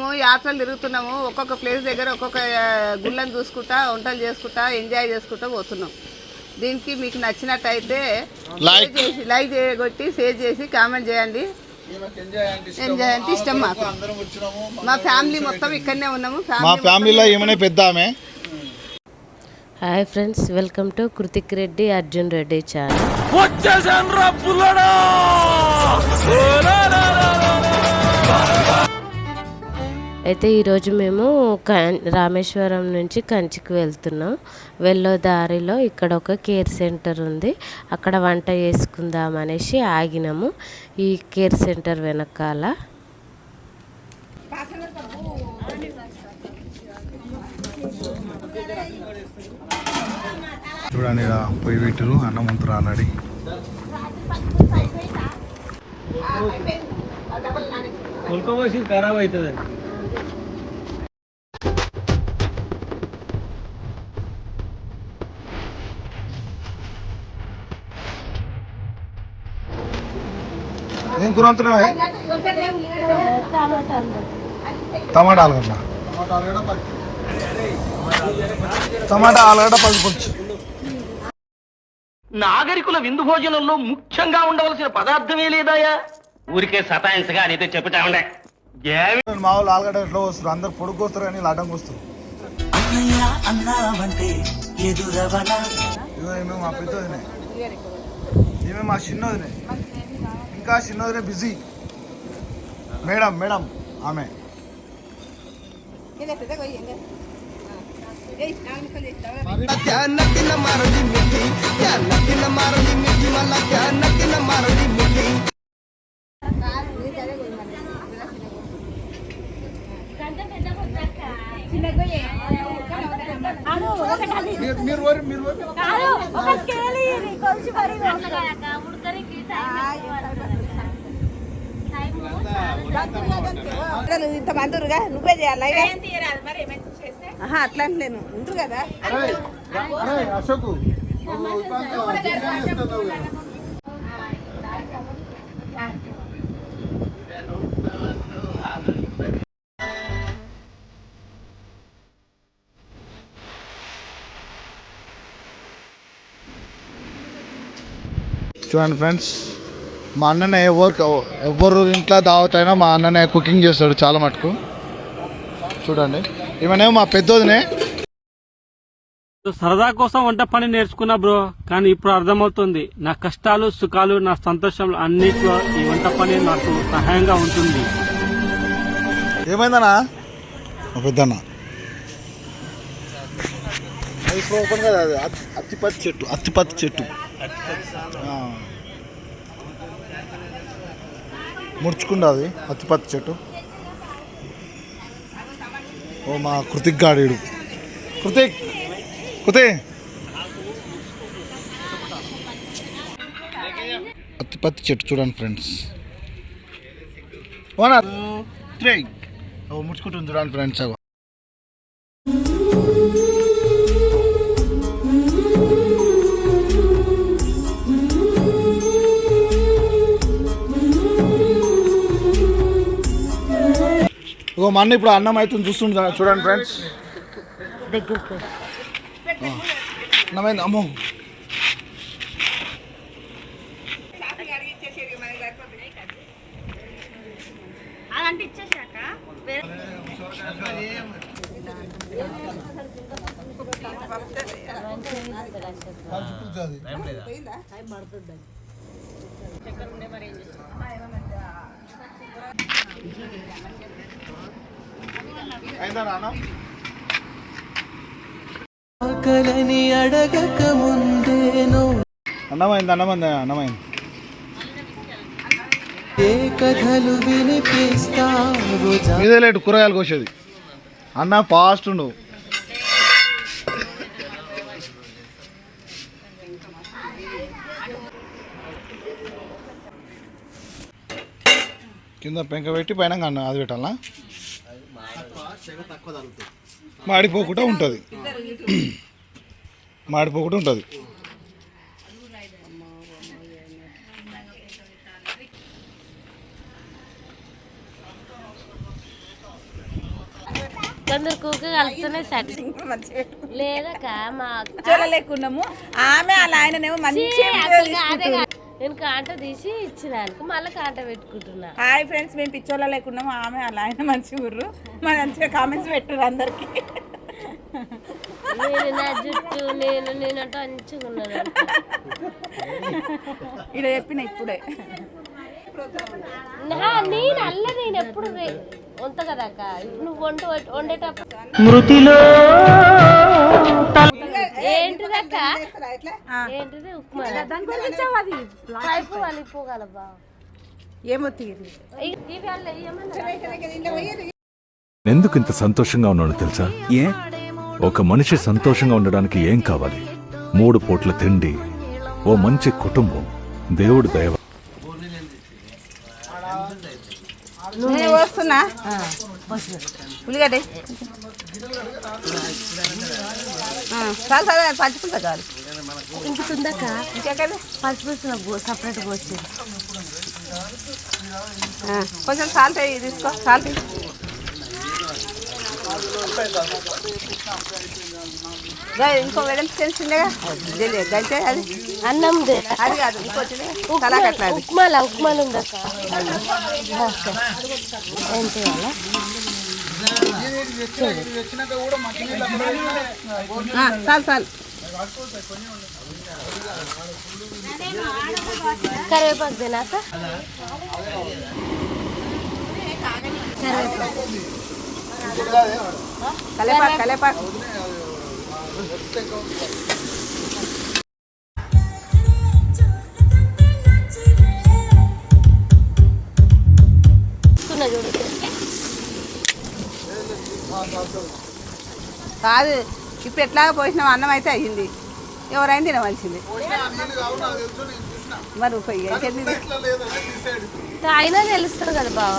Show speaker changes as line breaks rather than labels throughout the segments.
మేము యాత్రలు తిరుగుతున్నాము ఒక్కొక్క ప్లేస్ దగ్గర ఒక్కొక్క గుళ్ళని చూసుకుంటా వంటలు చేసుకుంటా ఎంజాయ్ చేసుకుంటా పోతున్నాం. దీనికి మీకు నచ్చినట్టయితే. షేర్ చేసి లైక్ చేయగొట్టి షేర్ చేసి కామెంట్ చేయండి. ఎంజాయ్ అంటే ఇష్టం మాకు. మా ఫ్యామిలీ మొత్తం ఇక్కడనే ఉన్నాము
మా
ఫ్యామిలీ
ఫ్యామిలీలో ఏమైనా పెద్ద ఆమె.
Hi friends welcome to Krithik Reddy Arjun Reddy channel అయితే ఈరోజు మేము కం- రామేశ్వరం నుంచి కంచికి వెళ్తున్నాం. వెళ్ళే దారిలో ఇక్కడ ఒక కేర్ సెంటర్ ఉంది. అక్కడ వంట చేసుకుందాం అనేసి ఆగినాము. ఈ కేర్ సెంటర్ వెనకాల.
చూడండి పొయ్యి పెట్టిరు అన్నం వంతురు ఆల్రెడీ.
ఉల్కపోసి ఖరాబ్ అవుతుంది
వంతున్నావే టమాటా ఆలుగడ్డ. టమాటా ఆలుగడ్డ పలుకొచ్చు
నాగరికుల విందు భోజనంలో ముఖ్యంగా ఉండవలసిన పదార్థమే లేదాయా? ఊరికే సతాయించగా అనేది చెప్పుతా ఉండే.
మా వాళ్ళు ఆలుగడ్డ ఎట్లా వస్తారు అందరు పొడుగు వస్తారు కానీ వీళ్ళు అడ్డంకి వస్తారు ఇదిగో మా పెద్ద ఈమె మా చిన్న వదినే ఇంకా చిన్న వదినే బిజీ మేడం మేడం ఆమె మీరు వరి మీరు వరి
ఇంత మంది ఉరుగా నువ్వే చేయాలి అట్లా అంటలేను ఉండరు కదా
అశోక్ చూడండి ఫ్రెండ్స్. మా అన్ననే ఎవరు ఎవరు ఇంట్లో దావత్ అయినా మా అన్ననే కుకింగ్ చేస్తాడు చాలా మటుకు. చూడండి. ఈమెనేమో మా పెద్దోదినే
సరదా కోసం వంట పని నేర్చుకున్నా బ్రో కానీ ఇప్పుడు అర్థమవుతుంది. నా కష్టాలు సుఖాలు నా సంతోషాలు అన్నిట్లో ఈ వంట పని నాకు సహాయంగా ఉంటుంది.
ఏమైందన్నా? మా పెద్దన్న. ఓపెన్ కదా అత్తిపత్తి చెట్టు అత్తిపత్తి చెట్టు. ముడుచుకుండా అది అత్తిపత్తి చెట్టు. ఓ మా కృతిక్ గాడీడు. కృతిక్! కృతి! అత్తిపత్తి చెట్టు చూడండి ఫ్రెండ్స్. ఓనర్ త్రీ ఓ ముడుచుకుంటుంది చూడండి ఫ్రెండ్స్ అగో. ఇగో మా అన్న ఇప్పుడు అన్నం అవుతుంది చూస్తుంది చూడ- చూడండి ఫ్రెండ్స్ అన్నమైంది అమ్మో. అయిందా నాన్న
ఆకలని అడగక ముందేనో
అన్నమైంది అన్నమైంది అన్నమైంది.
ఏ కథలు వినిపిస్తావు
మీదే లేటు కూరగాయలు కోసేది. అన్న ఫాస్ట్ ఉండు. కింద పెంక పెట్టి పైన అన్న అది పెట్టాలా? మాడిపోకుండా ఉంటుంది. మాడిపోకుండా ఉంటుంది.
కొందరు కూక కలిస్తేనే సెట్ లేదక్క మా
చూడలేకున్నాము ఆమె అలా ఆయననేమో మంచి.
నేను కాంట తీసి ఇచ్చినాను మళ్ళీ కాంట పెట్టుకుంటున్నా.
హాయ్ ఫ్రెండ్స్ మేము పిచ్చోళ్ళ లేకున్నాము ఆమె అలా ఆయన మంచి ఊర్రు. మన మంచిగా కామెంట్స్ పెట్టుర్రు అందరికి.
నేను నా జుట్టు నేను నేనంటే మంచిగా ఉన్నాను.
ఇక్కడ చెప్పిన ఇప్పుడే.
నా నేను అల్ల నేను ఎప్పుడు వంత కదా అక్క? నువ్వు వంట వండేటప్పుడు
మృతిలో
ఏంటిది ఉప్మా? పైపు
ఏమో తీరు.
ఎందుకు ఇంత సంతోషంగా ఉన్నాను తెలుసా? ఏ? ఒక మనిషి సంతోషంగా ఉండడానికి ఏం కావాలి? మూడు పూట్ల తిండి ఓ మంచి కుటుంబం దేవుడు దైవ
నేను వస్తున్నా ఉల్లిగడ్డ. చాలు చాలు పంచుకుంటా చాలు.
ఇంకుతుందక్క?
ఇంకెక్కడ
పసుపు సపరేట్ పోసి
కొంచెం సాల్ట్ తీసుకో సాల్ట్ ఇంకో వెడం తెలిసిందేగా తెలియదు గంటే అది?
అన్నం
అది కాదు కలాకట్ల అది.
ఉప్మాల ఉప్మాలు ఉందక్క ఏం చేయాలా?
చాలు చాలు.
కరివేపాకు తినాక
కలేపాకు కలేపాకు. కాదు ఇప్పుడు ఎట్లాగా పోసినాం అన్నం అయితే అయ్యింది. ఎవరైనా తినవలసింది. మరి?
అయినా తెలుస్తుంది కదా బావ.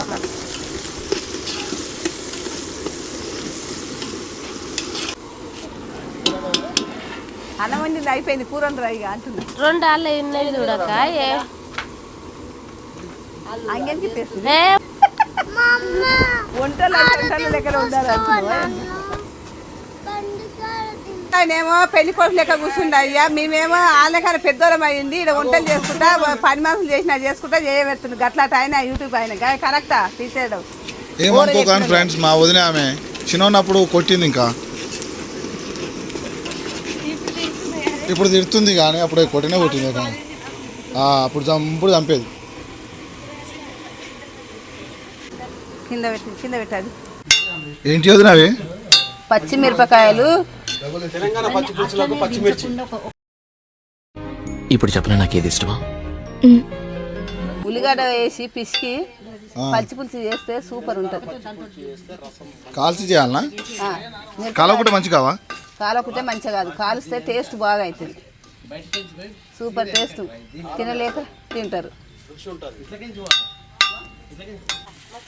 అన్నం వండింది అయిపోయింది కూర వండరా ఇక అంటున్నా.
రెండు ఆళ్ళు ఉన్నాయి చూడక్క ఏ?
అంగేం చెప్పేస్తుంది?
ఏ,
వంటలు ఆయనేమో పెళ్ళి కొడుకు లెక్క కూర్చుండే అయ్యా. మేమేమో వాళ్ళకన్నా పెద్దోరం అయ్యింది. ఇక్కడ వంటలు చేసుకుంటా పని మనుషులు చేసినా చేసుకుంటా చేయబెడుతుంది గట్లా ఆయన యూట్యూబ్ ఆయన. గా- కరెక్టా? తీసేయడం
ఏమనుకోకండి ఫ్రెండ్స్ మా వదిన ఆమె చిన్నప్పుడు కొట్టింది ఇంకా. ఇప్పుడు తిడుతుంది కానీ అప్పుడు కొట్టినే కొట్టింది కానీ ఆ, అప్పుడు చం- ఇప్పుడు చంపేది.
కింద పెట్టి కింద పెట్టాలి.
ఏంటి వదిన అవి
పచ్చిమిరపకాయలు
ఇప్పుడు చెప్పనా నాకు ఏది ఇష్టమా?
ఉల్లిగడ్డ వేసి పిసికి. పచ్చి పులుసు చేస్తే సూపర్ ఉంటుంది.
కాల్చి చేయాలనా? కలవకుంటే మంచి కావా?
కాలకుంటే మంచిగా కాదు. కాలుస్తే టేస్ట్ బాగా అవుతుంది సూపర్ టేస్ట్. తినలేక తింటారు.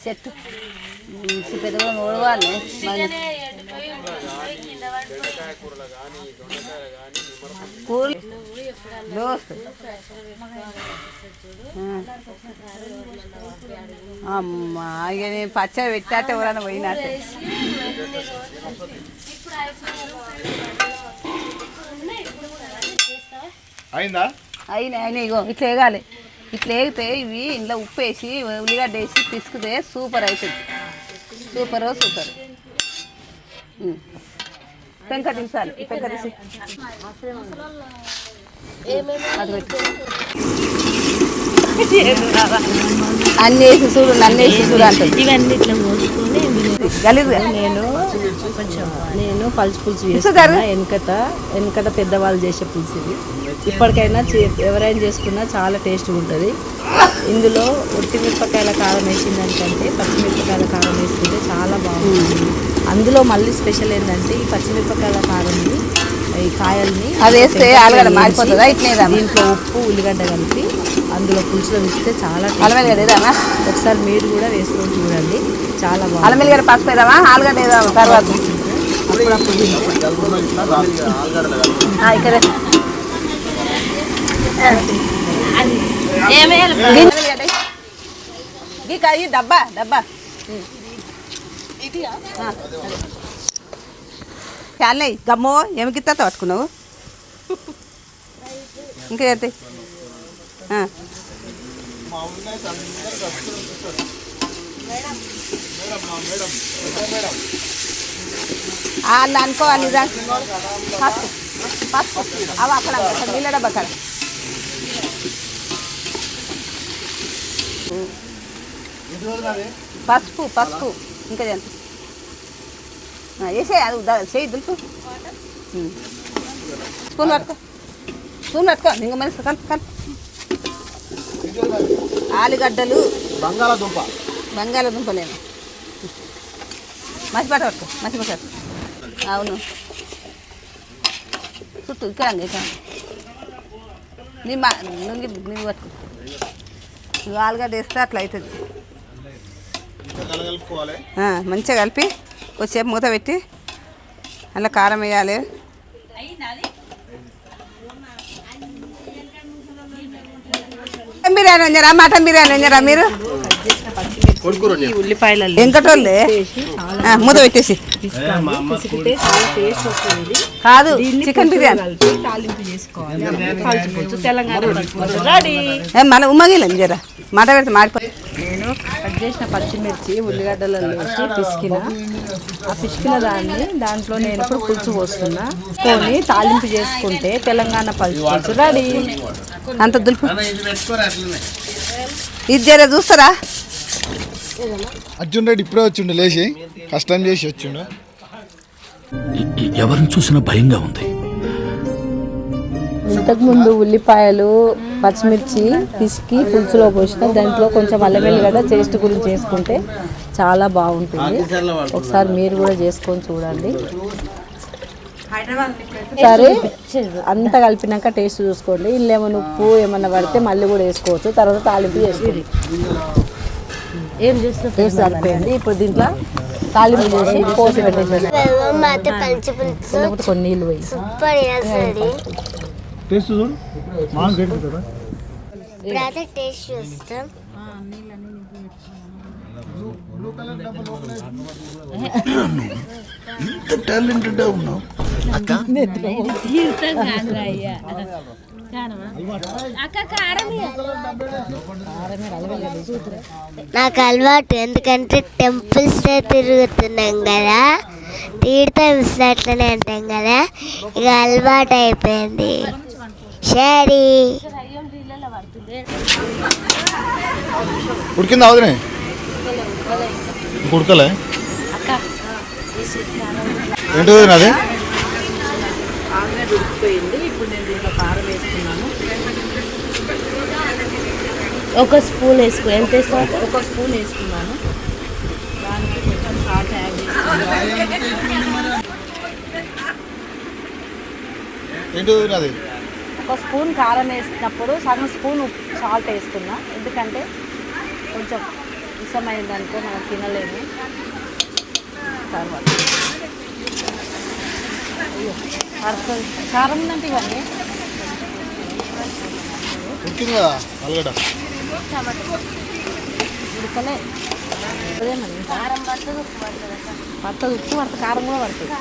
చెట్టు. పెద్దగా ఓడవాలి మరి కూరలు. అమ్మా ఇక నేను పచ్చడి పెట్టాట ఎవరైనా పోయినట్టే.
అయిందా?
అయినా అయినా ఇగో ఇట్లా వేగాలి. ఇట్లా వేగితే ఇవి ఇంట్లో ఉప్పు వేసి ఉల్లిగడ్డ వేసి పిసికితే సూపర్ అవుతుంది సూపర్ సూపర్. పెంక తీసాలి పెంక తీసి అన్నీ వేసి చూడు నన్ను వేసి చూడు అంటుంది.
ఇవన్నీ ఇట్లా
గలీజ్గా
నేను నేను పలుచు పులుసు? చేసుకున్నా వెనకట వెనకట పెద్దవాళ్ళు చేసే పులుసు ఇది ఇప్పటికైనా ఎవరైనా చేసుకున్నా చాలా టేస్ట్గా ఉంటుంది ఇందులో ఒట్టి మిరపకాయల కారం వేసిన దానికంటే పచ్చిమిరపకాయల కారం వేసుకుంటే చాలా బాగుంటుంది అందులో మళ్ళీ స్పెషల్ ఏంటంటే ఈ పచ్చిమిరపకాయల కారంని ఈ కాయల్ని
అది వేస్తే ఆలుగడ్డ
వేయించి
మాడిపోతుందా? ఇట్లేదా?
దీంట్లో ఉప్పు ఉల్లిగడ్డ కలిపి అందులో పులుసులో వేస్తే చాలా
అల్లం
ఒకసారి మీరు కూడా వేసుకొని చూడండి. చాలా
అల్లం
బాగుంటుంది
వెల్లిగడ్డ పసుపు వేద్దామా? ఆలుగడ్డ వేద్దామా? తర్వాత. ఇక్కడ.
ఏమేయాలి
గింజలు గీ కాయి డబ్బా డబ్బా. చాలే గమ్మో ఎమికిత్తా పట్టుకున్నావు? ఇంకా ఎంత వాళ్ళు అనుకోవాలి పసుపు. పసుపు. అవి అక్కడ నీళ్ళ డబ్బా అక్కడ పసుపు పసుపు. ఇంకా ఎంత వేసే అది చేయి దులుపు. స్పూన్ పట్టుకో. స్పూన్ పట్టుకో. ఇంకా మనిషి కలిపి కలిపి. ఆలుగడ్డలు.
బంగాళాదుంప.
బంగాళదుంపలేను మసిపాట పట్టుకో మసిపాట అవును. చుట్టూ ఇక్కడ ఇక్కడ నీ మా నుంగి నువ్వు పట్టుకో నువ్వు ఆలుగడ్డ వేస్తే అట్లా అవుతుంది. మంచిగా కలిపి కొద్దిసేపు మూత పెట్టి అలా కారం వేయాలి. మటన్ బిర్యానీ వంజరా మటన్ బిర్యానీ వంజరా మీరు? వెంకటోళ్ళే ఆ, మూత పెట్టేసి. కాదు చికెన్ బిర్యానీ. మన ఉమ్మగిలం జరా. మాట పెడితే మాడిపోయి
కట్ చేసిన పచ్చిమిర్చి ఉల్లిగడ్డలలో వేసి పిసికిన ఆ పిసికిన దాన్ని దాంట్లో నేను ఇప్పుడు పులుసు పోస్తున్నా. కొని తాలింపు చేసుకుంటే తెలంగాణ పలుచు పులుసు రెడీ.
అంత దులుపు. ఇది జర చూస్తారా?
అర్జున్ రెడ్డి ఇప్పుడే వచ్చిండు లేచి. కష్టం చేసి వచ్చిండు.
ఎవరిని చూసినా భయంగా ఉంది.
ఇంతకుముందు ఉల్లిపాయలు పచ్చిమిర్చి పిసికి పులుసులో పోసిన దాంట్లో కొంచెం అల్లం వెల్లిగడ్డ టేస్ట్ గురించి చేసుకుంటే చాలా బాగుంటుంది. ఒకసారి మీరు కూడా చేసుకొని చూడండి. సరే అంతా కలిపినాక టేస్ట్ చూసుకోండి. ఇల్లు ఏమైనా ఉప్పు ఏమన్నా పడితే మళ్ళీ కూడా వేసుకోవచ్చు. తర్వాత తాలింపు చేసుకోండి. ఏం సరిపోయింది. ఇప్పుడు దీంట్లో తాలింపు చేసి పోసి పెట్టేసి కొన్ని నీళ్ళు పోయి.
టేస్ట్ చూడు.
టేస్ట్ చూస్తాం.
ఇంత టాలెంటెడ్ ఉన్నావు.
నాకు అలవాటు ఎందుకంటే టెంపుల్స్ తిరుగుతున్నాం కదా. తీర్థం అట్లనే అంటాం కదా. ఇక అలవాటు అయిపోయింది. సరే
ఉడికింది అవదనే ఉడకలే. ఏంటి వదిన అది?
ఆలుగడ్డ ఉడికిపోయింది ఇప్పుడు నేను దీంట్లో కారం వేసుకున్నాను
ఒక స్పూన్ వేసుకో. ఎంత వేసుకో?
ఒక స్పూన్ వేసుకున్నాను. దానికి కొంచెం సాల్ట్ యాడ్ చేసుకున్నాను
ఏంటి వదిన అది?
ఒక స్పూన్ కారం వేసినప్పుడు సగం స్పూన్ ఉప్పు సాల్ట్ వేస్తున్నా. ఎందుకంటే కొంచెం ఇష్టమైంది అనుకో మనం తినలేము. తర్వాత. కారం ఉందంటే ఇవన్నీ. ఉడకలే. అదేనండి కారం పడుతుంది ఉప్పు పడుతుంది పడుతుంది ఉప్పు పడుతుంది కారం కూడా పడుతుంది.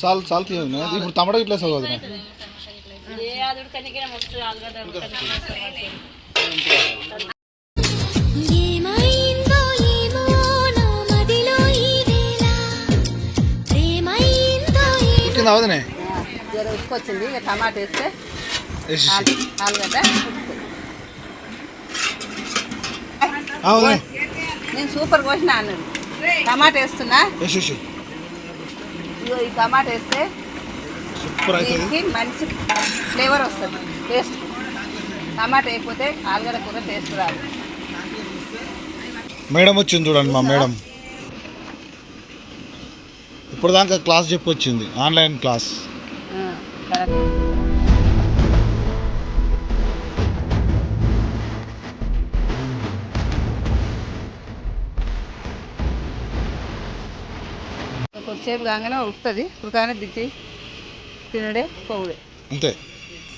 సాల్ సాల్ తీయదు ఇప్పుడు టమాటా ఇట్లా
ప్రేమైందో
ఉడికింది అవదనే
ఇక టమాటా వేస్తే
వేసి
ఆలు- ఆలుగడ్డ నేను సూపర్ కోసిన అన్నాడు టమాటా వేస్తున్నా? ఇగో ఈ టమాటా వేస్తే దీనికి మంచి ఫ్లేవర్ వస్తుంది. టేస్ట్. టమాటా వేయకపోతే ఆలుగడ్డ కూర టేస్ట్ రాదు.
మేడం వచ్చింది చూడండి మా మేడం. ఇప్పుడు దాకా క్లాస్ చెప్పి వచ్చింది ఆన్లైన్ క్లాస్.
కొద్దిసేపు కాగానే ఉడుకుతుంది. ఉడకానే దిచ్చి తినడే పోవుడే.
అంతే.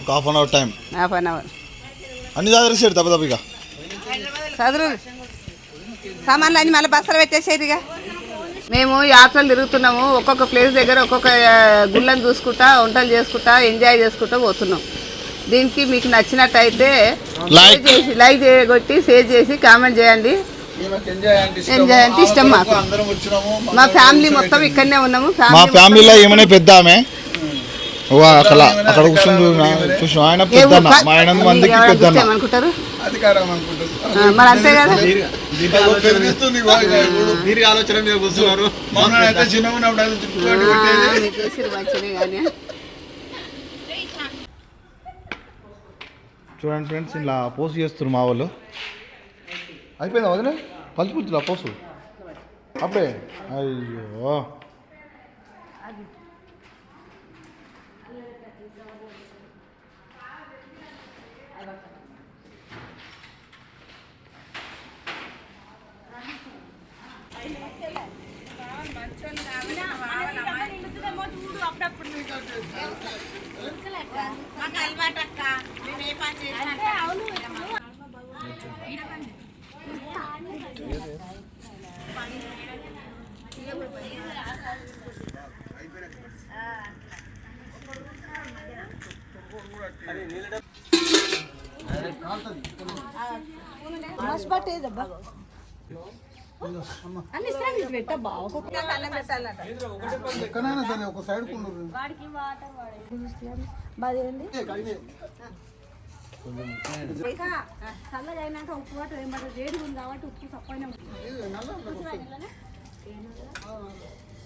ఒక half an hour time
half an hour.
అన్ని దెబ్బ దెబ్బ ఇక
చదురు సామాన్లు అన్ని మళ్ళీ బస్సులు పెట్టేసేదిగా మేము యాత్రలు తిరుగుతున్నాము. ఒక్కొక్క ప్లేస్ దగ్గర ఒక్కొక్క గుళ్ళని చూసుకుంటా వంటలు చేసుకుంటా ఎంజాయ్ చేసుకుంటా పోతున్నాం. దీనికి మీకు నచ్చినట్టయితే. షేర్ చేసి లైక్ చేయగొట్టి షేర్ చేసి కామెంట్ చేయండి. ఎంజాయ్ అంటే ఇష్టం మాకు. మా ఫ్యామిలీ మొత్తం ఇక్కడనే ఉన్నాము.
మా
ఫ్యామిలీ
ఫ్యామిలీలో ఏమనే పెద్ద ఆమె. అక్కడ అక్కడ కూర్చొని చూసిన ఆయన పెద్ద మా మందికి పెద్ద
మరి అంతే కదా?
మీరు ఆలోచన మీద కూర్చున్నారు. చూడండి ఫ్రెండ్స్ ఇలా పోస్ట్ చేస్తున్నారు మా వాళ్ళు. అయిపోయిందా వదిలే పలుచుకుంటున్నా పోసు. అప్పుడే అయ్యో. ఎక్కడైనా సరే ఒక సైడ్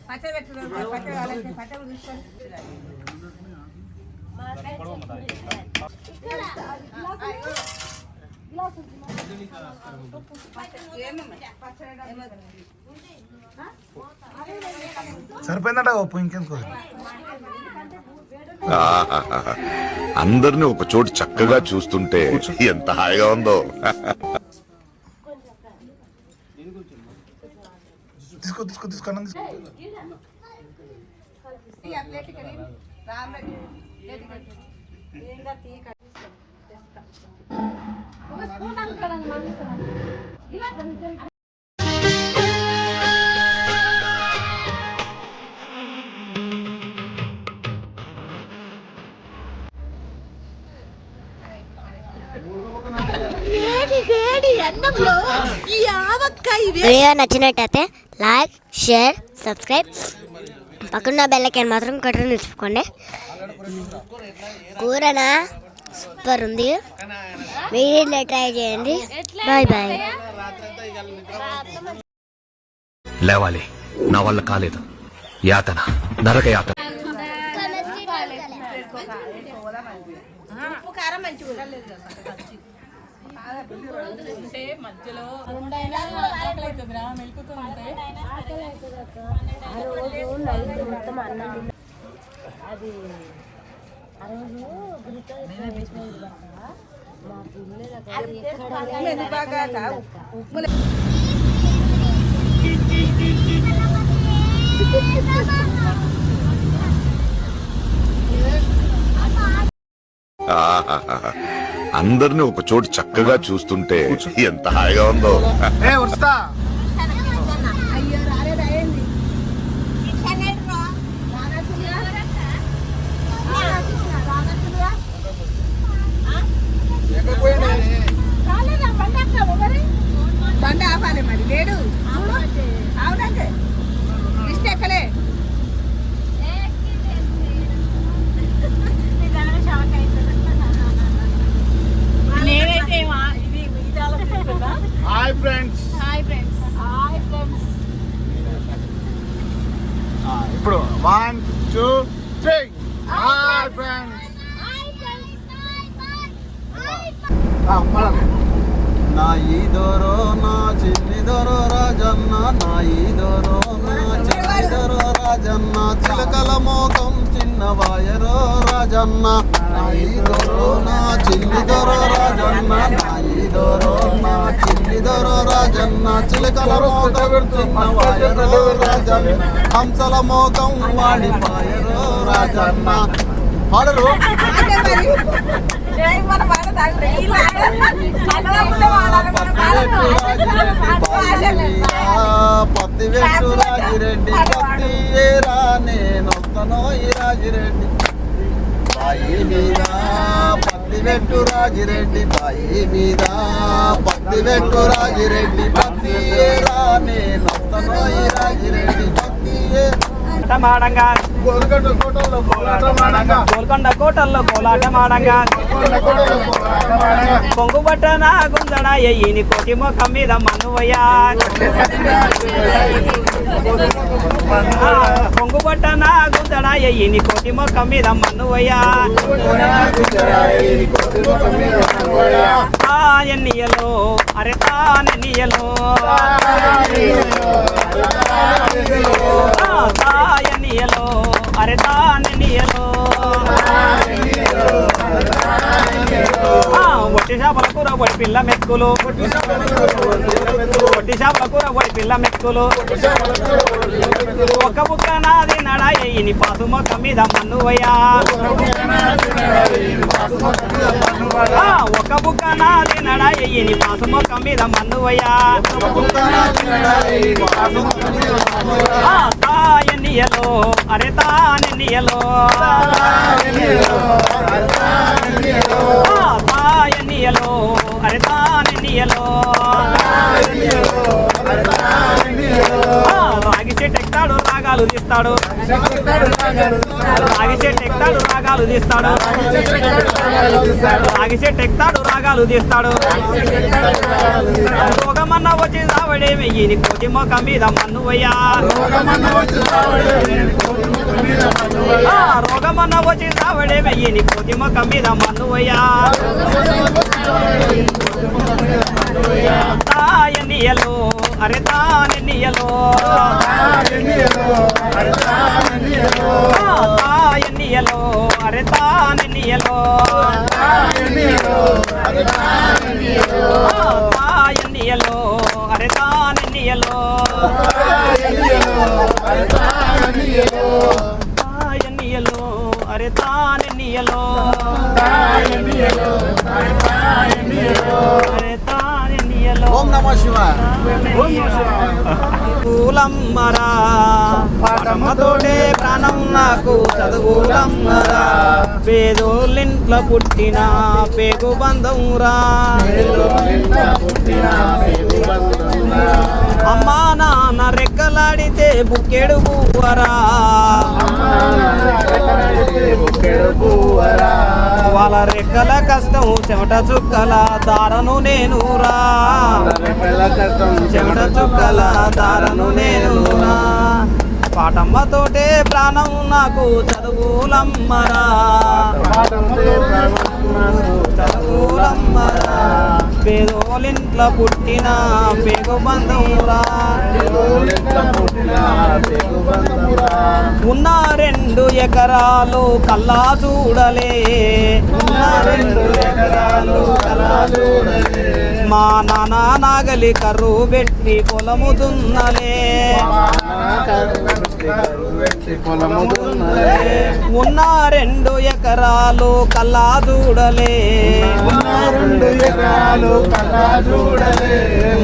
పచ్చడి పెట్టుకోండి పచ్చడి వాళ్ళకి పచ్చడి తీసుకోండి
సరిపోయిందట ఉప్పు ఇంకెందుకు?
అందరిని ఒక చోటు చక్కగా చూస్తుంటే ఎంత హాయిగా ఉందో.
తీసుకో తీసుకో తీసుకో అన్నం తీసుకో.
వీడియో నచ్చినట్టయితే లైక్ షేర్ సబ్స్క్రైబ్. పక్కన బెల్లకైనా మాత్రం కట్టరు నిలుచుకోండి. కూరనా? సూపర్ ఉంది. వీడియోలో ట్రై చేయండి. Bye bye.
లేవాలి. నా వల్ల కాలేదు. యాతన. నరక యాతన.
అందరిని ఒక చోటు చక్కగా చూస్తుంటే ఎంత హాయిగా ఉందో
ఏ వస్తా
బండి ఆపాలి మరి లేడు అవునంటే లిస్ట్ ఎక్కలే
నేనైతే మా- ఇది ఇది ఆలోచిస్తున్నా
hi friends
hi friends hi friends
ఇప్పుడు one two three hi friends
నా ఈదోరో నా చిన్నిదొరో రాజన్న నా ఈదోరో నా చిన్నిదొరో రాజన్న. చిలకల మోకం చిన్న వాయరో రాజన్న. నా ఈదోరో నా చిన్నిదొరో రాజన్న. నా ఈదోరో నా ఇదరో రాజన్న చిలకల మోత చిన్నవాయరో రాజన్న హంసల మోతం వాడిపాయరో రాజన్న. పాడరు
పత్తి వెట్టు రాజిరెడ్డి పత్తి ఏరా నేను వస్తానో
ఈ రాజిరెడ్డి పెట్టు రాజిరెడ్డి బాయి మీద. పత్తి పెట్టు రాజిరెడ్డి పత్తి రానే. నత్తనోయి రాజిరెడ్డి పత్తి
మాడంగా
గోల్కొండ కోటల్లో పోరాట మాడంగా
గోల్కొండ కోటల్లో కోలాట మాడంగా కొంగు బట్టన గుంజడ ఎయ్యిని కోటి ముఖం మీద మన్నువయ్యా ఆ, కొంగు బట్టన గుంజడ కోటి ముఖం మీద మన్నువయ్యా ఎన్నియలో అరే తానెన్నియలో ఎన్నియలో అరే తానెన్నియలో ఆ, చేపల కూర ఒడి పిల్ల మెక్కులు ఒట్టి చేపల కూర ఒడి పిల్ల మెక్కులు ఒక బుక్క నాది నడాయి పాసు మొక్క మీద మన్నువయ్యా ఆ, ఒక బుక్క నాది నడాయి పాసు మొక్క మీద మన్నువయ్యా ఆ, తాయన్నియలో అరే తానెన్నియలో ఆ, తాయన్నియలో అరే తానెన్నియలో రాగాలు రాగి చెట్టు ఎక్కుతాడు రాగాలు తీస్తాడు. రాగి చెట్టు ఎక్కుతాడు రాగాలు తీస్తాడు. రోగమన్న వచ్చి సావడే వెయ్యి కోటి మొక్క మీద మన్ను వయ్యా రోగమన్న వచ్చి సావడే వెయ్యి కోటి మొక్క మీద మన్ను వయ్యా తాయన్నియలో అరే తాన ఆ, తాయన్నియలో అరే తానెన్నియలో ఆ, తాయన్నియలో అరే తానెన్నియలో తాయన్నియలో అరే తానెన్నియలో అరే తానెన్నియలో
ఓం నమ శివాయ.
చదువులమ్మరా. పాఠమ్మతోటే ప్రాణం నాకు చదువులమ్మరా. పేదోళ్ళింట్లో పుట్టిన పేగు బంధంరా. అమ్మా నాన్న రెక్కలాడితే బుక్కెడు పువ్వరా. వాళ్ళ రెక్కల కష్టం చెమట చుక్కల దారను నేనురా చెమట చుక్కల దారను నేనురా పాటమ్మతోటే ప్రాణం నాకు చదువులమ్మరా చదువులమ్మరా పేదోలింట్లో పుట్టిన పేగు బంధువురా ఉన్న రెండు ఎకరాలు కల్లా చూడలే ఉన్న రెండు ఎకరాలు కల్లా చూడలే మా నాన్న నాగలి కర్రు పెట్టి పొలము దున్నలే. ఉన్న రెండు ఎకరాలు కల్లా చూడలే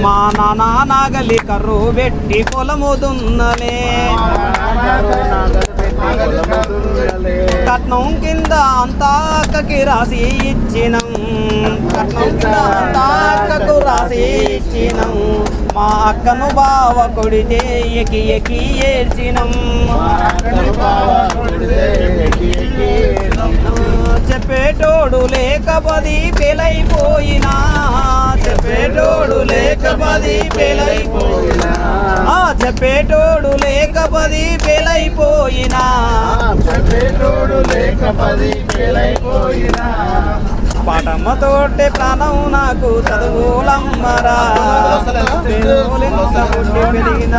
మా నాన్న నాగలి కర్రు పెట్టి పొలము దున్నలే కట్నం కింద అంతా అక్కకి రాసి ఇచ్చినం. కట్నం కింద అంతా అక్కకు రాసి ఇచ్చినం. మా అక్కను బావ కొడితే ఎకి ఎకి ఏడ్చినం. చెప్పేటోడు లేకపది పెలైపోయినా. చెప్పేటోడు లేకపది పెలైపోయినా. ఆ చెప్పేటోడు లేకపది పెలైపోయినా. చెప్పేటోడు లేకపది పెలైపోయినా. పాటమ్మతోటే ప్రాణం నాకు చదువులమ్మరా. పెరిగిన